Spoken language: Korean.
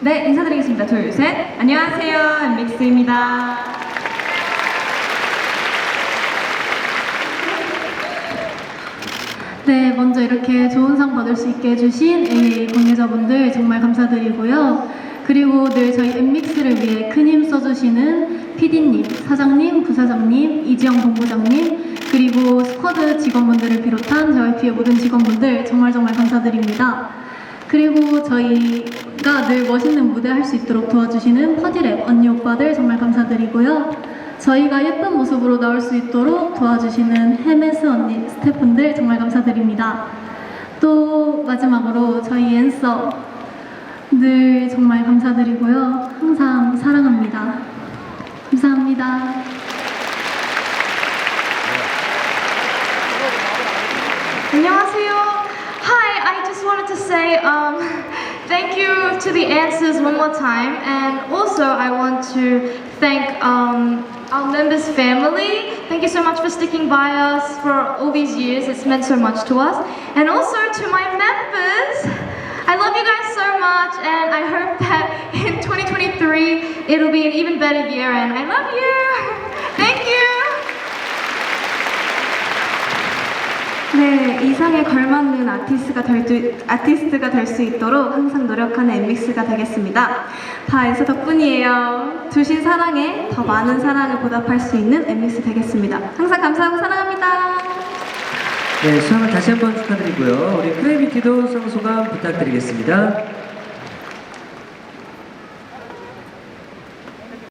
네, 인사드리겠습니다. 둘, 셋. 안녕하세요. 엠믹스입니다. 네, 먼저 이렇게 좋은 상 받을 수 있게 해주신 AA 관계자분들 정말 감사드리고요. 그리고 늘 저희 엠믹스를 위해 큰 힘 써주시는 PD님, 사장님, 부사장님, 이지영 본부장님, 그리고 스쿼드 직원분들을 비롯한 JYP의 모든 직원분들 정말 정말 감사드립니다. 그리고 저희 가 늘 멋있는 무대 할 수 있도록 도와주시는 퍼디랩 언니 오빠들 정말 감사드리고요. 저희가 예쁜 모습으로 나올 수 있도록 도와주시는 헤메스 언니 스태프분들 정말 감사드립니다. 또 마지막으로 저희 앤서 늘 정말 감사드리고요. 항상 사랑합니다. 감사합니다. 안녕하세요. Hi, I just wanted to say um, thank you to the answers one more time, and also I want to thank um, our members' family. Thank you so much for sticking by us for all these years. It's meant so much to us, and also to my members. I love you guys so much, and I hope that in 2023 it'll be an even better year. And I love you. 네, 이상에 걸맞는 아티스트가 될, 수- 아티스트가 될 수 있도록 항상 노력하는 엠믹스가 되겠습니다. 다 엔서 덕분이에요. 주신 사랑에 더 많은 사랑을 보답할 수 있는 엠믹스 되겠습니다. 항상 감사하고 사랑합니다. 네, 수상을 다시 한번 축하드리고요. 우리 크래비티도 수상 소감 부탁드리겠습니다.